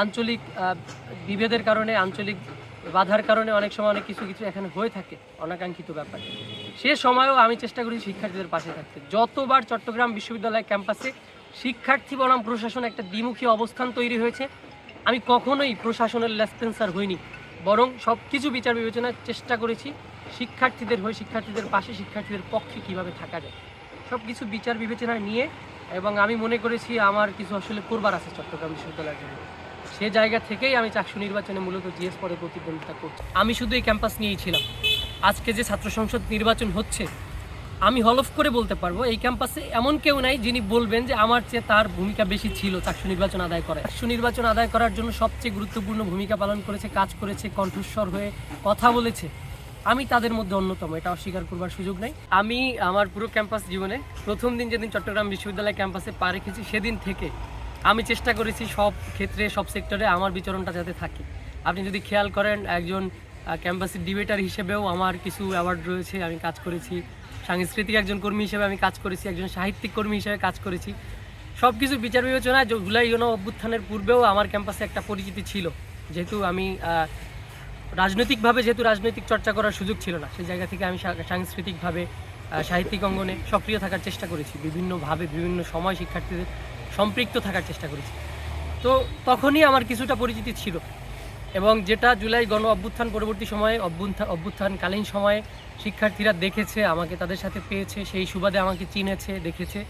আঞ্চলিক বিভেদের কারণে, আঞ্চলিক বাধার কারণে অনেক সময় অনেক কিছু কিছু এখানে হয়ে থাকে, অনাকাঙ্ক্ষিত ব্যাপার। সে সময়েও আমি চেষ্টা করি শিক্ষার্থীদের পাশে থাকতে। যতবার চট্টগ্রাম বিশ্ববিদ্যালয় ক্যাম্পাসে শিক্ষার্থী বনাম প্রশাসন একটা দ্বিমুখী অবস্থান তৈরি হয়েছে, আমি কখনোই প্রশাসনের লেসপেন্সার হইনি। বরং সব কিছু বিচার বিবেচনার চেষ্টা করেছি শিক্ষার্থীদের হয়ে, শিক্ষার্থীদের পাশে, শিক্ষার্থীদের পক্ষে কীভাবে থাকা যায়। সব কিছু বিচার বিবেচনা নিয়ে এবং আমি মনে করেছি আমার কিছু আসলে করবার আছে চট্টগ্রাম বিশ্ববিদ্যালয়ের জন্য। সে জায়গা থেকেই আমি চাকসু নির্বাচনে মূলত জিএস পদে প্রতিদ্বন্দ্বিতা করছি। আমি শুধু এই ক্যাম্পাস নিয়েই ছিলাম। আজকে যে ছাত্র সংসদ নির্বাচন হচ্ছে, আমি হলফ করে বলতে পারব, এই ক্যাম্পাসে এমন কেউ নাই যিনি বলবেন যে আমার চেয়ে তার ভূমিকা বেশি ছিল চাকসু নির্বাচন আদায় করা চাকসু নির্বাচন আদায় করার জন্য সবচেয়ে গুরুত্বপূর্ণ ভূমিকা পালন করেছে, কাজ করেছে, কণ্ঠস্বর হয়ে কথা বলেছে। আমি তাদের মধ্যে অন্যতম, এটা অস্বীকার করবার সুযোগ নাই। আমি আমার পুরো ক্যাম্পাস জীবনে প্রথম দিন যেদিন চট্টগ্রাম বিশ্ববিদ্যালয় ক্যাম্পাসে পা রেখেছি, সেদিন থেকে আমি চেষ্টা করেছি সব ক্ষেত্রে, সব সেক্টরে আমার বিচরণটা যাতে থাকে। আপনি যদি খেয়াল করেন, একজন ক্যাম্পাসের ডিবেটার হিসেবেও আমার কিছু অ্যাওয়ার্ড রয়েছে, আমি কাজ করেছি। সাংস্কৃতিক একজন কর্মী হিসেবে আমি কাজ করেছি, একজন সাহিত্যিক কর্মী হিসেবে কাজ করেছি। সব কিছু বিচার বিবেচনায় জুলাই গণ অভ্যুত্থানের পূর্বেও আমার ক্যাম্পাসে একটা পরিচিতি ছিল। যেহেতু আমি রাজনৈতিকভাবে যেহেতু রাজনৈতিক চর্চা করার সুযোগ ছিল না, সেই জায়গা থেকে আমি সাংস্কৃতিকভাবে সাহিত্যিক অঙ্গনে সক্রিয় থাকার চেষ্টা করেছি। বিভিন্নভাবে, বিভিন্ন সময় শিক্ষার্থীদের সম্পৃক্ত থাকার চেষ্টা করেছি। তো তখনই আমার কিছুটা পরিচিতি ছিল এবং যেটা জুলাই গণ অভ্যুত্থান পরবর্তী সময়ে অভ্যুত্থান অভ্যুত্থানকালীন সময়ে শিক্ষার্থীরা দেখেছে, আমাকে তাদের সাথে পেয়েছে, সেই সুবাদে আমাকে চিনেছে, দেখেছে।